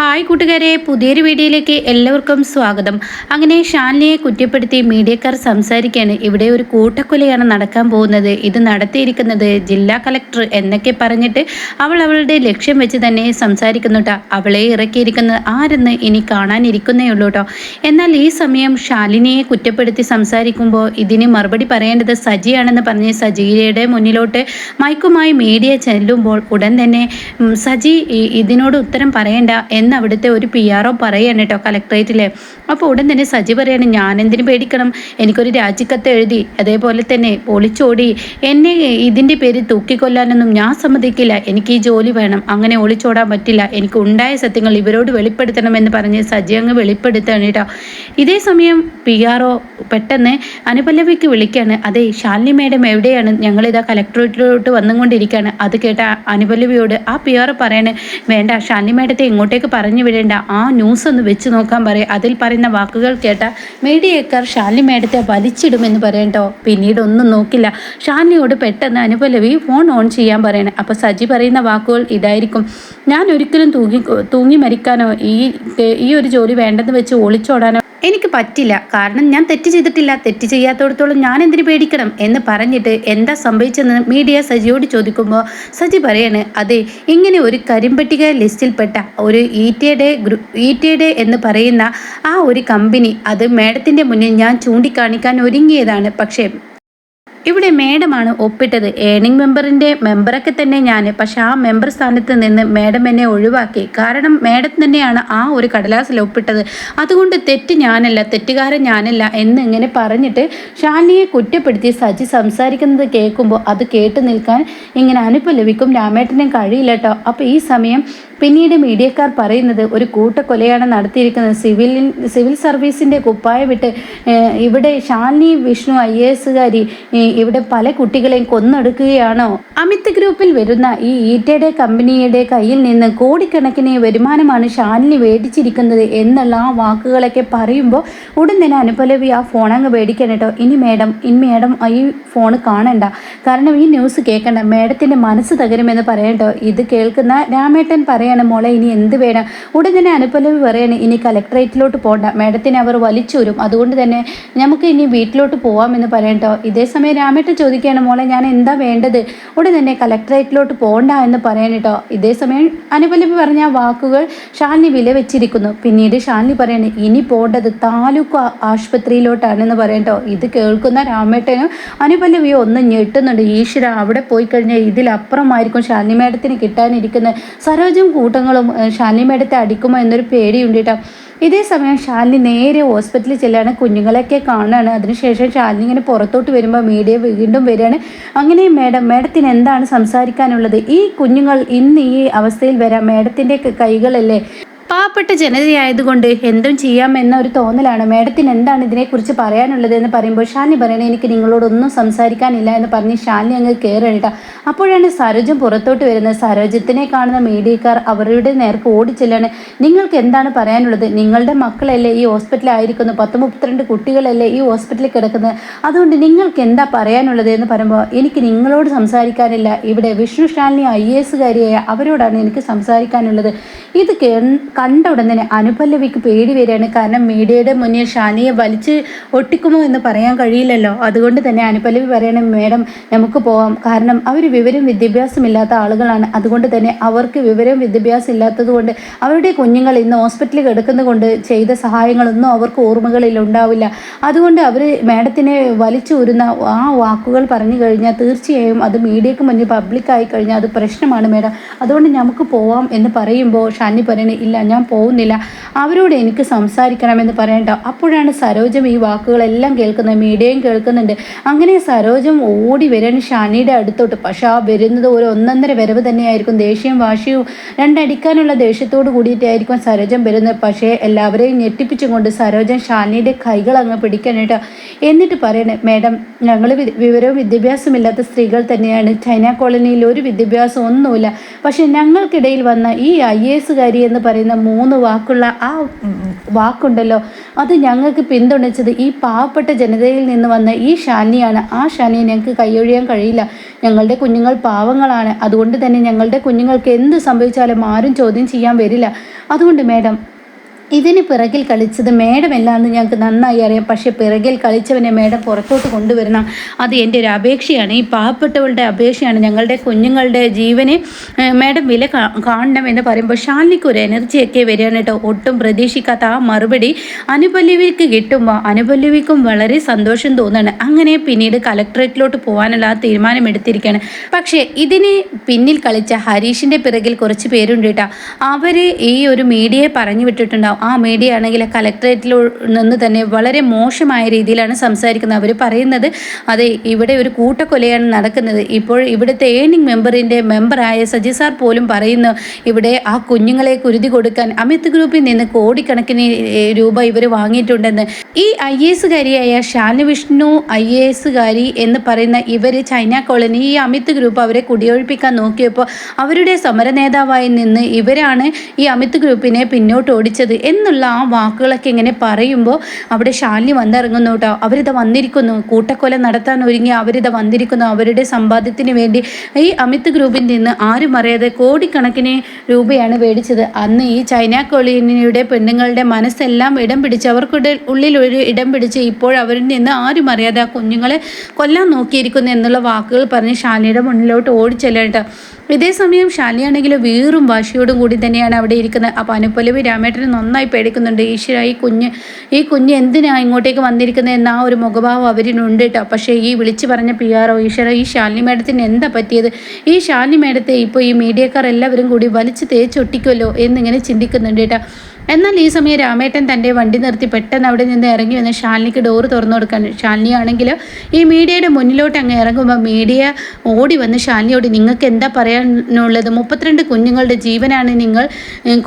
Hi കൂട്ടുകാരെ പുതിയൊരു വീഡിയോയിലേക്ക് എല്ലാവർക്കും സ്വാഗതം. അങ്ങനെ ഷാലിനിയെ കുറ്റപ്പെടുത്തി മീഡിയക്കാർ സംസാരിക്കുകയാണ് ഇവിടെ ഒരു കൂട്ടക്കൊലയാണ് നടക്കാൻ പോകുന്നത്. ഇത് നടത്തിയിരിക്കുന്നത് ജില്ലാ കളക്ടർ എന്നൊക്കെ പറഞ്ഞിട്ട് അവൾ അവളുടെ ലക്ഷ്യം വെച്ച് തന്നെ സംസാരിക്കുന്നുട്ടോ അവളെ ഇറക്കിയിരിക്കുന്നത് ആരെന്ന് ഇനി കാണാനിരിക്കുന്നേ ഉള്ളൂ കേട്ടോ എന്നാൽ ഈ സമയം ഷാലിനിയെ കുറ്റപ്പെടുത്തി സംസാരിക്കുമ്പോൾ ഇതിന് മറുപടി പറയേണ്ടത് സജിയാണെന്ന് പറഞ്ഞ് സജിയുടെ മുന്നിലോട്ട് മൈക്കുമായി മീഡിയ ചെല്ലുമ്പോൾ ഉടൻ തന്നെ സജി ഇതിനോട് ഉത്തരം പറയേണ്ട. എന്ന് അവിടുത്തെ ഒരു പി ആർ ഒ പറയാണ് കേട്ടോ കലക്ട്രേറ്റിലെ. അപ്പോൾ ഉടൻ തന്നെ സജി പറയാണ് ഞാൻ എന്തിനു പേടിക്കണം? എനിക്കൊരു രാജിക്കത്ത് എഴുതി അതേപോലെ തന്നെ ഒളിച്ചോടി. എന്നെ ഇതിന്റെ പേര് തൂക്കിക്കൊല്ലാനൊന്നും ഞാൻ സമ്മതിക്കില്ല. എനിക്ക് ഈ ജോലി വേണം. അങ്ങനെ ഒളിച്ചോടാൻ പറ്റില്ല. എനിക്ക് ഉണ്ടായ സത്യങ്ങൾ ഇവരോട് വെളിപ്പെടുത്തണം എന്ന് പറഞ്ഞ് സജി അങ്ങ് വെളിപ്പെടുത്താണ് കേട്ടോ ഇതേ സമയം പി ആർ ഒ പെട്ടെന്ന് അനുപല്ലവിക്ക് വിളിക്കുകയാണ് അതെ ശാലിനി മേഡം എവിടെയാണ്? ഞങ്ങളിതാ കലക്ടറേറ്റിലോട്ട് വന്നുകൊണ്ടിരിക്കുകയാണ് അത് കേട്ട അനുപല്ലവിയോട് ആ പി ആർ പറയണേ വേണ്ട ശാലിനി മേഡത്തെ ഇങ്ങോട്ടേക്ക് പറഞ്ഞു വിടേണ്ട. ആ ന്യൂസ് ഒന്ന് വെച്ച് നോക്കാൻ പറയും. അതിൽ പറയുന്ന വാക്കുകൾ കേട്ട മീഡിയക്കാർ ഷാലിനി മേഡത്തെ വലിച്ചിടുമെന്ന് പറയണ്ടോ പിന്നീട് ഒന്നും നോക്കില്ല. ഷാലിനിയോട് പെട്ടെന്ന് അനുപലവി ഫോൺ ഓൺ ചെയ്യാൻ പറയണേ. അപ്പോൾ സജി പറയുന്ന വാക്കുകൾ ഇതായിരിക്കും. ഞാൻ ഒരിക്കലും തൂങ്ങി തൂങ്ങി മരിക്കാനോ ഈ ഈ ഒരു ജോലി വേണ്ടെന്ന് വെച്ച് ഒളിച്ചോടാനോ എനിക്ക് പറ്റില്ല. കാരണം ഞാൻ തെറ്റ് ചെയ്തിട്ടില്ല. തെറ്റ് ചെയ്യാത്തടത്തോളം ഞാൻ എന്തിനു പേടിക്കണം എന്ന് പറഞ്ഞിട്ട് എന്താ സംഭവിച്ചെന്ന് മീഡിയ സജിയോട് ചോദിക്കുമ്പോൾ സജി പറയാണ് അതെ ഇങ്ങനെ ഒരു കരിമ്പട്ടിക ലിസ്റ്റിൽപ്പെട്ട ഒരു ഈറ്റയുടെ ഗ്രൂ ഈറ്റയുടെ എന്ന് പറയുന്ന ആ ഒരു കമ്പനി അത് മേഡത്തിന്റെ മുന്നിൽ ഞാൻ ചൂണ്ടിക്കാണിക്കാൻ ഒരുങ്ങിയതാണ്. പക്ഷേ ഇവിടെ മേഡമാണ് ഒപ്പിട്ടത്. ഏണിംഗ് മെമ്പറിന്റെ മെമ്പറൊക്കെ തന്നെ ഞാൻ പക്ഷേ ആ മെമ്പർ സ്ഥാനത്ത് നിന്ന് മേഡം എന്നെ ഒഴിവാക്കി. കാരണം മേഡം തന്നെയാണ് ആ ഒരു കടലാസിൽ ഒപ്പിട്ടത്. അതുകൊണ്ട് തെറ്റ് ഞാനല്ല തെറ്റുകാരൻ ഞാനല്ല എന്ന് ഇങ്ങനെ പറഞ്ഞിട്ട് ഷാലിനിയെ കുറ്റപ്പെടുത്തി സജി സംസാരിക്കുന്നത് കേൾക്കുമ്പോൾ അത് കേട്ട് നിൽക്കാൻ ഇങ്ങനെ അനുപല്ലവിക്കും രാമേട്ടനും കഴിയില്ല കേട്ടോ അപ്പോൾ ഈ സമയം പിന്നീട് മീഡിയക്കാർ പറയുന്നത് ഒരു കൂട്ടക്കൊലയാണ് നടത്തിയിരിക്കുന്നത്. സിവിൽ സിവിൽ സർവീസിന്റെ കുപ്പായ വിട്ട് ഇവിടെ ഷാലിനി വിഷ്ണു ഐ എസുകാരി ഇവിടെ പല കുട്ടികളെയും കൊന്നെടുക്കുകയാണോ? അമിത് ഗ്രൂപ്പിൽ വരുന്ന ഈ ഈറ്റയുടെ കമ്പനിയുടെ കയ്യിൽ നിന്ന് കോടിക്കണക്കിന് വരുമാനമാണ് ഷാലിനി മേടിച്ചിരിക്കുന്നത് എന്നുള്ള ആ വാക്കുകളൊക്കെ പറയുമ്പോൾ ഉടൻ തന്നെ അനുപലവി ആ ഫോൺ അങ്ങ് മേടിക്കണം കേട്ടോ. ഇനി മേഡം ഇനി മേഡം ഈ ഫോൺ കാണണ്ട. കാരണം ഈ ന്യൂസ് കേൾക്കണ്ട. മേഡത്തിന്റെ മനസ്സ് തകരുമെന്ന് പറയട്ടോ ഇത് കേൾക്കുന്ന രാമേട്ടൻ പറയാണ് മോളെ ഇനി എന്ത് വേണം? ഉടൻ തന്നെ അനുപലവി പറയാണ് ഇനി കലക്ടറേറ്റിലോട്ട് പോകണ്ട മേഡത്തിനെ അവർ വലിച്ചൂരും അതുകൊണ്ട് തന്നെ നമുക്ക് ഇനി വീട്ടിലോട്ട് പോവാമെന്ന് പറയട്ടോ ഇതേ സമയം രാമേട്ടൻ ചോദിക്കുകയാണ് മോളെ ഞാൻ എന്താ വേണ്ടത്? ഉടൻ തന്നെ കലക്ടറേറ്റിലോട്ട് പോകണ്ട എന്ന് പറയാൻ കേട്ടോ ഇതേ സമയം അനുപലവി പറഞ്ഞ വാക്കുകൾ ഷാലിനി വില വെച്ചിരിക്കുന്നു പിന്നീട് ഷാലിനി പറയാണ് ഇനി പോകേണ്ടത് താലൂക്ക് ആശുപത്രിയിലോട്ടാണെന്ന് പറയട്ടോ ഇത് കേൾക്കുന്ന രാമേട്ടനും അനുപല്ലവിയോ ഒന്ന് ഞെട്ടുന്നുണ്ട്. ഈശ്വര അവിടെ പോയി കഴിഞ്ഞാൽ ഇതിലപ്പുറമായിരിക്കും ഷാലിനി മേഡത്തിന് കിട്ടാനിരിക്കുന്നത്. സരോജും കൂട്ടങ്ങളും മേഡത്തെ അടിക്കുമോ എന്നൊരു പേടിയുണ്ട് കേട്ടോ. ഇതേ സമയം ശാലിനി നേരെ ഹോസ്പിറ്റലിൽ ചെല്ലാണ് കുഞ്ഞുങ്ങളെയൊക്കെ കാണുകയാണ്. അതിനുശേഷം ശാലിനി ഇങ്ങനെ പുറത്തോട്ട് വരുമ്പോൾ മീഡിയ വീണ്ടും വരികയാണ്. അങ്ങനെ മേഡം മേഡത്തിന് എന്താണ് സംസാരിക്കാനുള്ളത്? ഈ കുഞ്ഞുങ്ങൾ ഇന്ന് ഈ അവസ്ഥയിൽ വരാം. മേഡത്തിന്റെ കൈകളല്ലേ? പാവപ്പെട്ട ജനതയായതുകൊണ്ട് എന്തും ചെയ്യാം എന്ന ഒരു തോന്നലാണ്. മേഡത്തിന് എന്താണ് ഇതിനെക്കുറിച്ച് പറയാനുള്ളത് എന്ന് പറയുമ്പോൾ ഷാലിനി പറയണേ എനിക്ക് നിങ്ങളോടൊന്നും സംസാരിക്കാനില്ല എന്ന് പറഞ്ഞ് ഷാലിനി അങ്ങ് കയറിയിട്ട അപ്പോഴാണ് സരോജം പുറത്തോട്ട് വരുന്നത്. സരോജത്തിനെ കാണുന്ന മീഡിയക്കാർ അവരുടെ നേർക്ക് ഓടിച്ചെല്ലാണ് നിങ്ങൾക്ക് എന്താണ് പറയാനുള്ളത്? നിങ്ങളുടെ മക്കളല്ലേ ഈ ഹോസ്പിറ്റലായിരിക്കുന്നു പത്ത് മുപ്പത്തിരണ്ട് കുട്ടികളല്ലേ ഈ ഹോസ്പിറ്റലിൽ കിടക്കുന്നത്? അതുകൊണ്ട് നിങ്ങൾക്ക് എന്താ പറയാനുള്ളത് എന്ന് പറയുമ്പോൾ എനിക്ക് നിങ്ങളോട് സംസാരിക്കാനില്ല. ഇവിടെ വിഷ്ണു ഷാലിനി ഐ എ എസുകാരിയായ അവരോടാണ് എനിക്ക് സംസാരിക്കാനുള്ളത്. ഇത് കണ്ട ഉടൻ തന്നെ അനുപല്ലവിക്ക് പേടി വരികയാണ്. കാരണം മീഡിയയുടെ മുന്നിൽ ഷാനിയെ വലിച്ച് ഒട്ടിക്കുമോ എന്ന് പറയാൻ കഴിയില്ലല്ലോ. അതുകൊണ്ട് തന്നെ അനുപല്ലവി പറയണം മേഡം നമുക്ക് പോവാം. കാരണം അവർ വിവരം വിദ്യാഭ്യാസം ഇല്ലാത്ത ആളുകളാണ്. അതുകൊണ്ട് തന്നെ അവർക്ക് വിവരം വിദ്യാഭ്യാസം ഇല്ലാത്തതുകൊണ്ട് അവരുടെ കുഞ്ഞുങ്ങൾ ഇന്ന് ഹോസ്പിറ്റലിൽ കിടക്കുന്നതുകൊണ്ട് ചെയ്ത സഹായങ്ങളൊന്നും അവർക്ക് ഓർമ്മകളിൽ ഉണ്ടാവില്ല. അതുകൊണ്ട് അവർ മേഡത്തിനെ വലിച്ചൂരുന്ന ആ വാക്കുകൾ പറഞ്ഞു കഴിഞ്ഞാൽ തീർച്ചയായും അത് മീഡിയക്ക് മുന്നിൽ പബ്ലിക്കായി കഴിഞ്ഞാൽ അത് പ്രശ്നമാണ് മേഡം. അതുകൊണ്ട് നമുക്ക് പോവാം എന്ന് പറയുമ്പോൾ ഷാനി പറയണേ ഇല്ല ഞാൻ പോകുന്നില്ല. അവരോട് എനിക്ക് സംസാരിക്കണമെന്ന് പറയണ്ട. അപ്പോഴാണ് സരോജം ഈ വാക്കുകളെല്ലാം കേൾക്കുന്നത്. മീഡിയയും കേൾക്കുന്നുണ്ട്. അങ്ങനെ സരോജം ഓടി വരാണ് ഷാനിയുടെ അടുത്തോട്ട്. പക്ഷെ ആ വരുന്നത് ഒരു ഒന്നൊന്നര വരവ് തന്നെയായിരിക്കും. ദേഷ്യവും വാശിയും രണ്ടടിക്കാനുള്ള ദേഷ്യത്തോട് കൂടിയിട്ടായിരിക്കും സരോജം വരുന്നത്. പക്ഷേ എല്ലാവരെയും ഞെട്ടിപ്പിച്ചും കൊണ്ട് സരോജം ഷാനിയുടെ കൈകൾ അങ്ങ് പിടിക്കാനായിട്ട് എന്നിട്ട് പറയണേ മേഡം ഞങ്ങൾ വിവരവും വിദ്യാഭ്യാസമില്ലാത്ത സ്ത്രീകൾ തന്നെയാണ്. ചൈന കോളനിയിൽ ഒരു വിദ്യാഭ്യാസം ഒന്നുമില്ല. പക്ഷെ ഞങ്ങൾക്കിടയിൽ വന്ന ഈ ഐ എസുകാരി എന്ന് പറയുന്ന മൂന്ന് വാക്കുള്ള ആ വാക്കുണ്ടല്ലോ. അത് ഞങ്ങൾക്ക് പിന്തുണച്ചത് ഈ പാവപ്പെട്ട ജനതയിൽ നിന്ന് വന്ന ഈ ഷാനിയാണ് ആ ഷാനിയെ ഞങ്ങൾക്ക് കൈയൊഴിയാൻ കഴിയില്ല. ഞങ്ങളുടെ കുഞ്ഞുങ്ങൾ പാവങ്ങളാണ്. അതുകൊണ്ട് തന്നെ ഞങ്ങളുടെ കുഞ്ഞുങ്ങൾക്ക് എന്ത് സംഭവിച്ചാലും ആരും ചോദ്യം ചെയ്യാൻ വരില്ല. അതുകൊണ്ട് മേഡം ഇതിന് പിറകിൽ കളിച്ചത് മേഡമല്ലാന്ന് ഞങ്ങൾക്ക് നന്നായി അറിയാം. പക്ഷേ പിറകിൽ കളിച്ചവനെ മേഡം പുറത്തോട്ട് കൊണ്ടുവരണം അത് എന്റെ ഒരു അപേക്ഷയാണ്. ഈ പാവപ്പെട്ടവളുടെ അപേക്ഷയാണ് ഞങ്ങളുടെ കുഞ്ഞുങ്ങളുടെ ജീവനെ മേഡം വില കാണണം എന്ന് പറയുമ്പോൾ ഷാലിനിക്ക് ഒരു എനർജിയൊക്കെ വരികയാണ് കേട്ടോ. ഒട്ടും പ്രതീക്ഷിക്കാത്ത ആ മറുപടി അനുപല്ലവിക്ക് കിട്ടുമ്പോൾ അനുപല്ലവിക്കും വളരെ സന്തോഷം തോന്നുകയാണ്. അങ്ങനെ പിന്നീട് കലക്ടറേറ്റിലോട്ട് പോകാനുള്ള ആ തീരുമാനം എടുത്തിരിക്കുകയാണ്. പക്ഷേ ഇതിന് പിന്നിൽ കളിച്ച ഹരീഷിന്റെ പിറകിൽ കുറച്ച് പേരുണ്ട് കേട്ടോ. അവർ ഈ ഒരു മീഡിയയെ പറഞ്ഞു വിട്ടിട്ടുണ്ടാവും. ആ മീഡിയ ആണെങ്കിൽ കലക്ട്രേറ്റിൽ നിന്ന് തന്നെ വളരെ മോശമായ രീതിയിലാണ് സംസാരിക്കുന്നത്. അവർ പറയുന്നത് അതെ ഇവിടെ ഒരു കൂട്ടക്കൊലയാണ് നടക്കുന്നത്. ഇപ്പോൾ ഇവിടുത്തെ ഏണിംഗ് മെമ്പറിന്റെ മെമ്പറായ സജി സാർ പോലും പറയുന്നു ഇവിടെ ആ കുഞ്ഞുങ്ങളെ കുരുതി കൊടുക്കാൻ അമിത് ഗ്രൂപ്പിൽ നിന്ന് കോടിക്കണക്കിന് രൂപ ഇവർ വാങ്ങിയിട്ടുണ്ടെന്ന്. ഈ ഐ എസുകാരിയായ ഷാനു വിഷ്ണു ഐ എസുകാരി എന്ന് പറയുന്ന ഇവർ ചൈന കോളനി ഈ അമിത് ഗ്രൂപ്പ് അവരെ കുടിയൊഴിപ്പിക്കാൻ നോക്കിയപ്പോൾ അവരുടെ സമര നേതാവായി നിന്ന് ഇവരാണ് ഈ അമിത് ഗ്രൂപ്പിനെ പിന്നോട്ട് ഓടിച്ചത് എന്നുള്ള ആ വാക്കുകളൊക്കെ ഇങ്ങനെ പറയുമ്പോൾ അവിടെ ശാലിനി വന്നിറങ്ങുന്നു കേട്ടോ. അവരിത് വന്നിരിക്കുന്നു. കൂട്ടക്കൊല നടത്താൻ ഒരുങ്ങി അവരിത് വന്നിരിക്കുന്നു. അവരുടെ സമ്പാദ്യത്തിന് വേണ്ടി ഈ അമിത് ഗ്രൂപ്പിൽ നിന്ന് ആരും അറിയാതെ കോടിക്കണക്കിന് രൂപയാണ് മേടിച്ചത്. അന്ന് ഈ ചൈന കൊളീനിയുടെ പെണ്ണുങ്ങളുടെ മനസ്സെല്ലാം ഇടം പിടിച്ച് അവർക്കുടെ ഉള്ളിൽ ഒരു ഇടം പിടിച്ച് ഇപ്പോൾ അവരിൽ നിന്ന് ആരും അറിയാതെ ആ കുഞ്ഞുങ്ങളെ കൊല്ലാൻ നോക്കിയിരിക്കുന്നു എന്നുള്ള വാക്കുകൾ പറഞ്ഞ് ശാലിയുടെ മുന്നിലോട്ട് ഓടിച്ചെല്ലട്ടോ ഇതേ സമയം ഷാലിയാണെങ്കിൽ വീറും വാശിയോടും കൂടി തന്നെയാണ് അവിടെ ഇരിക്കുന്നത്. അപ്പോൾ അനുപല്ലവി രാമേട്ടനെ നന്നായി പേടിക്കുന്നുണ്ട്. ഈശ്വര ഈ കുഞ്ഞ് ഈ കുഞ്ഞ് എന്തിനാ ഇങ്ങോട്ടേക്ക് വന്നിരിക്കുന്നത് എന്ന ആ ഒരു മുഖഭാവം അവരിനുണ്ട് കേട്ടോ പക്ഷേ ഈ വിളിച്ചു പറഞ്ഞ പി ആർ ഒ ഈശ്വര ഈ ശാലിനി മേഡത്തിന് എന്താ പറ്റിയത്? ഈ ശാലിനി മേഡത്തെ ഇപ്പോൾ ഈ മീഡിയക്കാർ എല്ലാവരും കൂടി വലിച്ചു തേച്ചൊട്ടിക്കുമല്ലോ എന്നിങ്ങനെ ചിന്തിക്കുന്നുണ്ട് കേട്ടോ എന്നാൽ ഈ സമയം രാമേട്ടൻ തന്റെ വണ്ടി നിർത്തി പെട്ടെന്ന് അവിടെ നിന്ന് ഇറങ്ങി വന്ന് ശാലിനിക്ക് ഡോറ് തുറന്നു കൊടുക്കാൻ. ശാലിനി ആണെങ്കിൽ ഈ മീഡിയയുടെ മുന്നിലോട്ട് അങ്ങ് ഇറങ്ങുമ്പോൾ മീഡിയ ഓടി വന്ന് ശാലിനിയോട് നിങ്ങൾക്ക് എന്താ പറയാനുള്ളത്? മുപ്പത്തിരണ്ട് കുഞ്ഞുങ്ങളുടെ ജീവനാണ് നിങ്ങൾ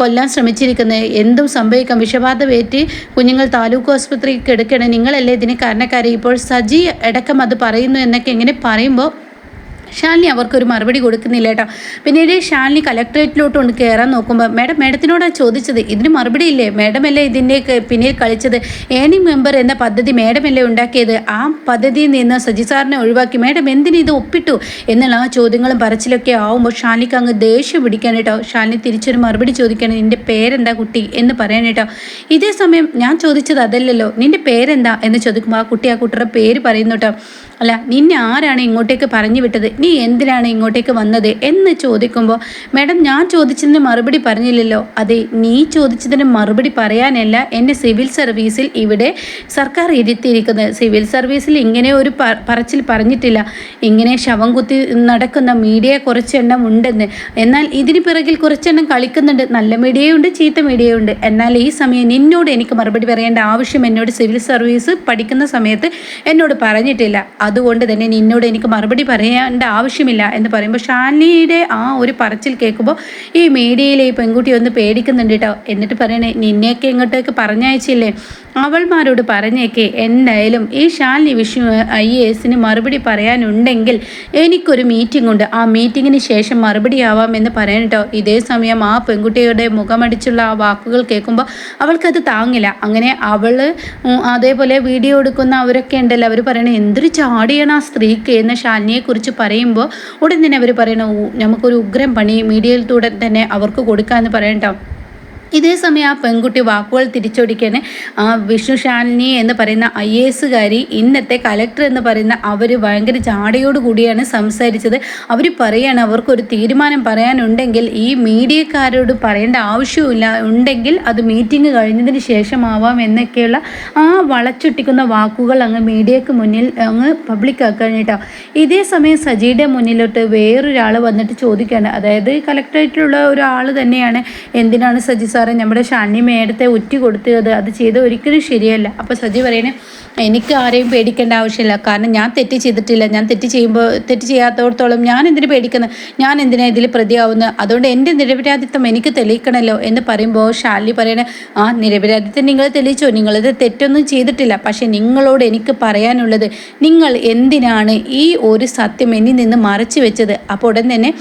കൊല്ലാൻ ശ്രമിച്ചിരിക്കുന്നത്. എന്തും സംഭവിക്കാം. വിഷബാധവേറ്റ് കുഞ്ഞുങ്ങൾ താലൂക്ക് ആസ്പത്രിക്ക് എടുക്കണം. നിങ്ങളല്ലേ ഇതിന് കാരണക്കാരെ? ഇപ്പോൾ സജി അടക്കം അത് പറയുന്നു എന്നൊക്കെ എങ്ങനെ പറയുമ്പോൾ ഷാലിനി അവർക്കൊരു മറുപടി കൊടുക്കുന്നില്ല കേട്ടോ. പിന്നീട് കലക്ടറേറ്റിലോട്ട് കൊണ്ട് കയറാൻ നോക്കുമ്പോൾ മാഡം മാഡത്തിനോടാണ് ചോദിച്ചത്? ഇതിന് മറുപടി ഇല്ലേ? മാഡമല്ലേ ഇതിന്റെ പിന്നിൽ കളിച്ചത്? ഏണിംഗ് മെമ്പർ എന്ന പദ്ധതി മാഡമല്ലേ ഉണ്ടാക്കിയത്? ആ പദ്ധതിയിൽ നിന്ന് സജി സാറിനെ ഒഴിവാക്കി. മാഡം എന്തിനു ഇത് ഒപ്പിട്ടു? എന്നുള്ള ആ ചോദ്യങ്ങളും പറച്ചിലൊക്കെ ആവുമ്പോൾ ഷാലിക്ക് അങ്ങ് ദേഷ്യം പിടിക്കാൻ കേട്ടോ. ഷാലിനി തിരിച്ചൊരു മറുപടി ചോദിക്കണം നിന്റെ പേരെന്താ കുട്ടി? എന്ന് പറയാൻ കേട്ടോ. ഇതേ സമയം ഞാൻ ചോദിച്ചത് അതല്ലല്ലോ. നിന്റെ പേരെന്താ? എന്ന് ചോദിക്കുമ്പോൾ ആ കുട്ടി ആ കുട്ടിയുടെ പേര് പറയുന്നു കേട്ടോ. അല്ല നിന്നെ ആരാണ് ഇങ്ങോട്ടേക്ക് പറഞ്ഞു വിട്ടത്? നീ എന്തിനാണ് ഇങ്ങോട്ടേക്ക് വന്നത്? എന്ന് ചോദിക്കുമ്പോൾ മാഡം ഞാൻ ചോദിച്ചതിന് മറുപടി പറഞ്ഞില്ലല്ലോ. അതെ നീ ചോദിച്ചതിന് മറുപടി പറയാനല്ല എന്നെ സിവിൽ സർവീസിൽ ഇവിടെ സർക്കാർ ഇരുത്തിയിരിക്കുന്നത്. സിവിൽ സർവീസിൽ ഇങ്ങനെ ഒരു പറച്ചിൽ പറഞ്ഞിട്ടില്ല. ഇങ്ങനെ ശവം കുത്തി നടക്കുന്ന മീഡിയ കുറച്ചെണ്ണം ഉണ്ടെന്ന്. എന്നാൽ ഇതിന് പിറകിൽ കുറച്ചെണ്ണം കളിക്കുന്നുണ്ട്. നല്ല മീഡിയയുണ്ട് ചീത്ത മീഡിയയുണ്ട്. എന്നാൽ ഈ സമയം നിന്നോട് എനിക്ക് മറുപടി പറയേണ്ട ആവശ്യം എന്നോട് സിവിൽ സർവീസ് പഠിക്കുന്ന സമയത്ത് എന്നോട് പറഞ്ഞിട്ടില്ല. അതുകൊണ്ട് തന്നെ നിന്നോട് എനിക്ക് മറുപടി പറയേണ്ട ആവശ്യമില്ല എന്ന് പറയുമ്പോൾ ഷാലിനിയുടെ ആ ഒരു പറച്ചിൽ കേൾക്കുമ്പോൾ ഈ മീഡിയയിലെ ഈ പെൺകുട്ടി ഒന്ന് പേടിക്കുന്നുണ്ട് കേട്ടോ എന്നിട്ട് പറയണേ നിന്നെയൊക്കെ ഇങ്ങോട്ടേക്ക് പറഞ്ഞയച്ചില്ലേ? അവൾമാരോട് പറഞ്ഞേക്കെ. എന്തായാലും ഈ ഷാലിനി വിഷു ഐ എ എസിന് മറുപടി പറയാനുണ്ടെങ്കിൽ എനിക്കൊരു മീറ്റിംഗ് ഉണ്ട്. ആ മീറ്റിങ്ങിന് ശേഷം മറുപടി ആവാം എന്ന് പറയാൻ കേട്ടോ ഇതേ സമയം ആ പെൺകുട്ടിയുടെ മുഖമടിച്ചുള്ള ആ വാക്കുകൾ കേൾക്കുമ്പോൾ അവൾക്കത് താങ്ങില്ല. അങ്ങനെ അവൾ അതേപോലെ വീഡിയോ എടുക്കുന്ന അവരൊക്കെ ഉണ്ടല്ലോ. അവർ പറയണേ എന്തൊരു ചാടിയാണ് ആ സ്ത്രീക്ക് എന്ന ഷാലിനിയെക്കുറിച്ച് പറയുമ്പോൾ ഉടൻ തന്നെ അവർ പറയണ നമുക്കൊരു ഉഗ്രം പണി മീഡിയയിലൂടെ തന്നെ അവർക്ക് കൊടുക്കാമെന്ന് പറയട്ടോ ഇതേ സമയം ആ പെൺകുട്ടി വാക്കുകൾ തിരിച്ചൊടിക്കാൻ ആ വിഷ്ണു ഷാലിനി എന്ന് പറയുന്ന ഐ എ എസുകാരി ഇന്നത്തെ കലക്ടർ എന്ന് പറയുന്ന അവർ ഭയങ്കര ചാടയോട് കൂടിയാണ് സംസാരിച്ചത്. അവർ പറയാണ് അവർക്കൊരു തീരുമാനം പറയാനുണ്ടെങ്കിൽ ഈ മീഡിയക്കാരോട് പറയേണ്ട ആവശ്യമില്ല ഉണ്ടെങ്കിൽ അത് മീറ്റിംഗ് കഴിഞ്ഞതിന് ശേഷമാവാം എന്നൊക്കെയുള്ള ആ വളച്ചൊട്ടിക്കുന്ന വാക്കുകൾ അങ്ങ് മീഡിയക്ക് മുന്നിൽ അങ്ങ് പബ്ലിക് ആക്കാനായിട്ടോ ഇതേ സമയം സജിയുടെ മുന്നിലോട്ട് വേറൊരാൾ വന്നിട്ട് ചോദിക്കുകയാണ്. അതായത് കലക്ടറേറ്റിലുള്ള ഒരാൾ തന്നെയാണ്. എന്തിനാണ് സജി സാർ സാറേ നമ്മുടെ ഷണ്ണി മേടത്തെ ഉറ്റി കൊടുത്തത് അത് ചെയ്ത് ഒരിക്കലും ശരിയല്ല. അപ്പോൾ സജി പറയുന്നത് എനിക്ക് ആരെയും പേടിക്കേണ്ട ആവശ്യമില്ല. കാരണം ഞാൻ തെറ്റ് ചെയ്തിട്ടില്ല. ഞാൻ തെറ്റ് ചെയ്യുമ്പോൾ തെറ്റ് ചെയ്യാത്തോടത്തോളം ഞാൻ എന്തിനു പേടിക്കുന്നത് ഞാൻ എന്തിനാ ഇതിൽ പ്രതിയാവുന്നത് അതുകൊണ്ട് എന്റെ നിരപരാധിത്വം എനിക്ക് തെളിയിക്കണമല്ലോ എന്ന് പറയുമ്പോൾ ഷാലി പറയണേ ആ നിരപരാധിത്വം നിങ്ങൾ തെളിയിച്ചോ? നിങ്ങളിത് തെറ്റൊന്നും ചെയ്തിട്ടില്ല. പക്ഷേ നിങ്ങളോട് എനിക്ക് പറയാനുള്ളത് നിങ്ങൾ എന്തിനാണ് ഈ ഒരു സത്യം എന്നിൽ നിന്ന് മറച്ചു വെച്ചത്? അപ്പോൾ ഉടൻ തന്നെ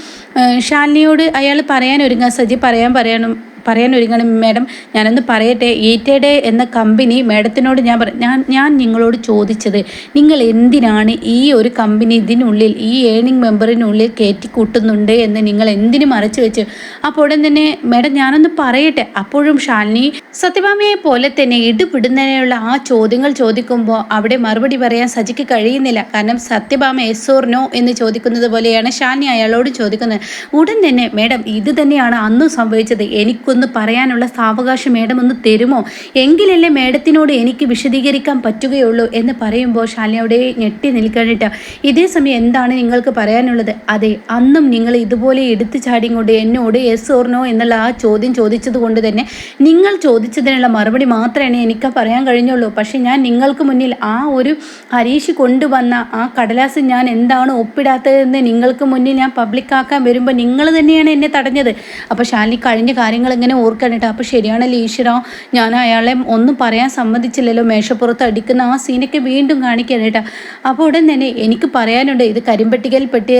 ഷാലിനിയോട് അയാൾ പറയാൻ ഒരുങ്ങാൻ സജി പറയാൻ പറയാനും പറയാൻ ഒരുങ്ങണം മാഡം ഞാനൊന്ന് പറയട്ടെ. ഈറ്റയുടെ എന്ന കമ്പനി മാഡത്തിനോട് ഞാൻ പറ ഞാൻ ഞാൻ നിങ്ങളോട് ചോദിച്ചത് നിങ്ങൾ എന്തിനാണ് ഈ ഒരു കമ്പനി ഇതിനുള്ളിൽ ഈ ഏണിംഗ് മെമ്പറിനുള്ളിൽ കയറ്റി കൂട്ടുന്നുണ്ട് എന്ന് നിങ്ങൾ എന്തിനു മറച്ചു വെച്ച്? അപ്പോൾ തന്നെ മാഡം ഞാനൊന്ന് പറയട്ടെ. അപ്പോഴും ഷാലിനി സത്യഭാമയെ പോലെ തന്നെ ഇടുപിടുന്നതിനുള്ള ആ ചോദ്യങ്ങൾ ചോദിക്കുമ്പോൾ അവിടെ മറുപടി പറയാൻ സജിക്ക് കഴിയുന്നില്ല. കാരണം സത്യഭാമ എസ് ഓർ നോ എന്ന് ചോദിക്കുന്നത് പോലെയാണ് ഷാലിനി അയാളോട് ചോദിക്കുന്നത്. ഉടൻ തന്നെ മേഡം ഇത് തന്നെയാണ് അന്നും സംഭവിച്ചത്. എനിക്കൊന്ന് പറയാനുള്ള സാവകാശം മേഡം ഒന്ന് തരുമോ? എങ്കിലല്ലേ മേഡത്തിനോട് എനിക്ക് വിശദീകരിക്കാൻ പറ്റുകയുള്ളൂ എന്ന് പറയുമ്പോൾ ശാലിനിയുടെ ഞെട്ടി നിൽക്കണിട്ട് ഇതേ സമയം എന്താണ് നിങ്ങൾക്ക് പറയാനുള്ളത്? അതെ അന്നും നിങ്ങൾ ഇതുപോലെ എടുത്തു ചാടിയും എന്നോട് എസ് ഓർ നോ എന്നുള്ള ആ ചോദ്യം ചോദിച്ചത് കൊണ്ട് തന്നെ നിങ്ങൾ ചോദിച്ചതിനുള്ള മറുപടി മാത്രമേ എനിക്ക് പറയാൻ കഴിഞ്ഞുള്ളൂ. പക്ഷേ ഞാൻ നിങ്ങൾക്ക് മുന്നിൽ ആ ഒരു ഹരീഷ് കൊണ്ടുവന്ന ആ കടലാസ് ഞാൻ എന്താണ് ഒപ്പിടാത്തതെന്ന് നിങ്ങൾക്ക് മുന്നിൽ ഞാൻ പബ്ലിക്കാക്കാൻ വരുമ്പോൾ നിങ്ങൾ തന്നെയാണ് എന്നെ തടഞ്ഞത്. അപ്പോൾ ശാലിനി കഴിഞ്ഞ കാര്യങ്ങൾ ഇങ്ങനെ ഓർക്കാനിട്ട് അപ്പോൾ ശരിയാണല്ലോ ഈശ്വര ഞാൻ അയാളെ ഒന്നും പറയാൻ സമ്മതിച്ചില്ലല്ലോ മേശപ്പുറത്ത് അടിക്കുന്ന ആ സീനൊക്കെ വീണ്ടും കാണിക്കാനായിട്ട്. അപ്പോൾ ഉടൻ തന്നെ എനിക്ക് പറയാനുണ്ട് ഇത് കരിമ്പട്ടികയിൽ പെട്ടിയ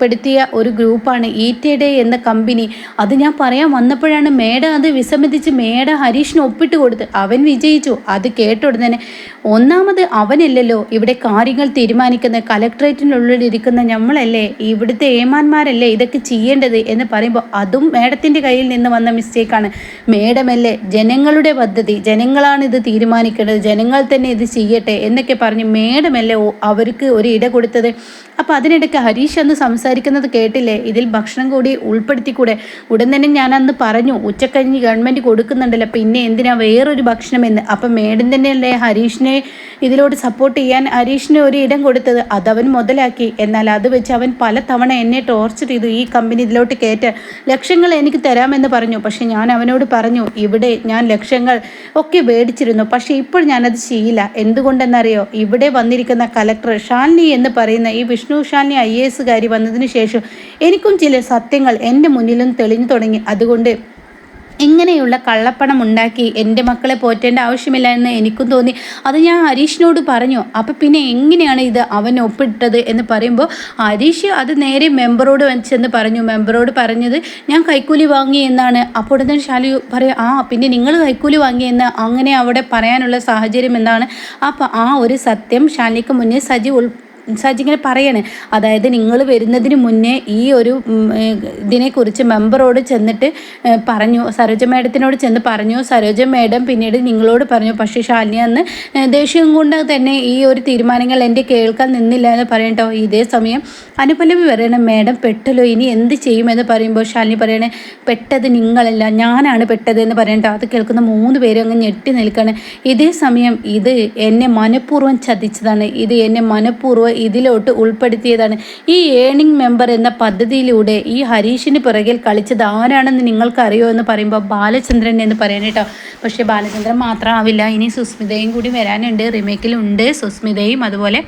പെടുത്തിയ ഒരു ഗ്രൂപ്പാണ് ഈറ്റയുടെ എന്ന കമ്പനി. അത് ഞാൻ പറയാൻ വന്നപ്പോഴാണ് മേഡ അത് വിസമ്മതിച്ച് മേഡ ഹരീഷിന് ഒപ്പിട്ട് കൊടുത്ത് അവൻ വിജയിച്ചു. അത് കേട്ട തന്നെ ഒന്നാമത് അവനല്ലല്ലോ ഇവിടെ കാര്യങ്ങൾ തീരുമാനിക്കുന്ന കലക്ട്രേറ്റിനുള്ളിൽ ഇരിക്കുന്ന നമ്മളല്ലേ ഇവിടുത്തെ ഏമാന്മാരല്ലേ ഇതൊക്കെ ചെയ്യേണ്ടത്? എന്ന് പറയുമ്പോൾ അതും മേഡത്തിന്റെ കയ്യിൽ നിന്ന് വന്ന മിസ്റ്റേക്കാണ് മേഡമല്ലേ ജനങ്ങളുടെ പദ്ധതി ജനങ്ങളാണ് ഇത് തീരുമാനിക്കേണ്ടത് ജനങ്ങൾ തന്നെ ഇത് ചെയ്യട്ടെ എന്നൊക്കെ പറഞ്ഞ് മേഡമല്ലേ അവർക്ക് ഒരു ഇട കൊടുത്തത്. അപ്പോൾ അതിനിടയ്ക്ക് ഹരീഷ് അന്ന് സംസാരിക്കുന്നത് കേട്ടില്ലേ? ഇതിൽ ഭക്ഷണം കൂടി ഉൾപ്പെടുത്തിക്കൂടെ? ഉടൻ തന്നെ ഞാൻ അന്ന് പറഞ്ഞു ഉച്ചക്കഞ്ഞി ഗവൺമെന്റ് കൊടുക്കുന്നുണ്ടല്ലോ പിന്നെ എന്തിനാ വേറൊരു ഭക്ഷണം എന്ന്? അപ്പം മേഡം തന്നെയല്ലേ ഹരീഷിനെ ഇതിലോട്ട് സപ്പോർട്ട് ചെയ്യാൻ ഹരീഷിന് ഒരു ഇടം കൊടുത്തത്. അതവൻ മുതലാക്കി. എന്നാൽ അത് വെച്ച് അവൻ പല തവണ എന്നെ ടോർച്ചർ ചെയ്തു. ഈ കമ്പനി ഇതിലോട്ട് കയറ്റാൻ ലക്ഷങ്ങൾ എനിക്ക് തരാമെന്ന് പറഞ്ഞു. പക്ഷേ ഞാൻ അവനോട് പറഞ്ഞു ഇവിടെ ഞാൻ ലക്ഷങ്ങൾ ഒക്കെ മേടിച്ചിരുന്നു പക്ഷേ ഇപ്പോൾ ഞാനത് ചെയ്യില്ല എന്തുകൊണ്ടെന്നറിയോ? ഇവിടെ വന്നിരിക്കുന്ന കലക്ടർ ഷാൻലി എന്ന് പറയുന്ന ഈ വിഷ്ണു ഷാലിനി ഐ എ എസുകാരി വന്നതിന് ശേഷം എനിക്കും ചില സത്യങ്ങൾ എന്റെ മുന്നിലും തെളിഞ്ഞു തുടങ്ങി. അതുകൊണ്ട് ഇങ്ങനെയുള്ള കള്ളപ്പണം ഉണ്ടാക്കി എന്റെ മക്കളെ പോറ്റേണ്ട ആവശ്യമില്ല എന്ന് എനിക്കും തോന്നി. അത് ഞാൻ ഹരീഷിനോട് പറഞ്ഞു. അപ്പം പിന്നെ എങ്ങനെയാണ് ഇത് അവൻ ഒപ്പിട്ടത് എന്ന് പറയുമ്പോൾ ഹരീഷ് അത് നേരെ മെമ്പറോട് വെച്ചെന്ന് പറഞ്ഞു. മെമ്പറോട് പറഞ്ഞത് ഞാൻ കൈക്കൂലി വാങ്ങി എന്നാണ്. അപ്പോൾ ഉടനെ ശാലു പറയും ആ പിന്നെ നിങ്ങൾ കൈക്കൂലി വാങ്ങിയെന്ന് അങ്ങനെ അവിടെ പറയാനുള്ള സാഹചര്യം എന്താണ്? അപ്പം ആ ഒരു സത്യം ശാലിക്ക് മുന്നേ സജി സജി ഇങ്ങനെ പറയണേ. അതായത് നിങ്ങൾ വരുന്നതിന് മുന്നേ ഈ ഒരു ഇതിനെക്കുറിച്ച് മെമ്പറോട് ചെന്നിട്ട് പറഞ്ഞു. സരോജ മേഡത്തിനോട് ചെന്ന് പറഞ്ഞു. സരോജ മേഡം പിന്നീട് നിങ്ങളോട് പറഞ്ഞു. പക്ഷേ ശാലിനി അന്ന് ദേഷ്യം കൊണ്ട് തന്നെ ഈ ഒരു തീരുമാനങ്ങൾ എന്റെ കേൾക്കാൻ നിന്നില്ല എന്ന് പറയട്ടോ ഇതേ സമയം അനുപല്ലവി പറയണം മേഡം പെട്ടല്ലോ ഇനി എന്ത് ചെയ്യുമെന്ന് പറയുമ്പോൾ ശാലിനി പറയണേ പെട്ടത് നിങ്ങളല്ല ഞാനാണ് പെട്ടതെന്ന് പറയട്ടോ അത് കേൾക്കുന്ന മൂന്ന് പേരും അങ്ങ് ഞെട്ടി നിൽക്കണേ. ഇതേ സമയം ഇത് എന്നെ മനഃപൂർവം ചതിച്ചതാണ്. ഇത് എന്നെ മനഃപൂർവം ഇതിലോട്ട് ഉൾപ്പെടുത്തിയതാണ്. ഈ ഏണിംഗ് മെമ്പർ എന്ന പദ്ധതിയിലൂടെ ഈ ഹരീഷിന് പിറകിൽ കളിച്ചത് ആരാണെന്ന് നിങ്ങൾക്ക് അറിയോ എന്ന് പറയുമ്പോൾ ബാലചന്ദ്രൻ എന്ന് പറയാൻ കേട്ടോ. പക്ഷേ ബാലചന്ദ്രൻ മാത്രമാവില്ല. ഇനി സുസ്മിതയും കൂടി വരാനുണ്ട്. റിമേക്കിലുണ്ട് സുസ്മിതയും അതുപോലെ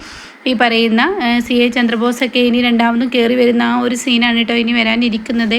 ഈ പറയുന്ന സി എ ചന്ദ്രബോസൊക്കെ ഇനി രണ്ടാമതും കയറി വരുന്ന ആ ഒരു സീനാണ് കേട്ടോ ഇനി വരാനിരിക്കുന്നത്.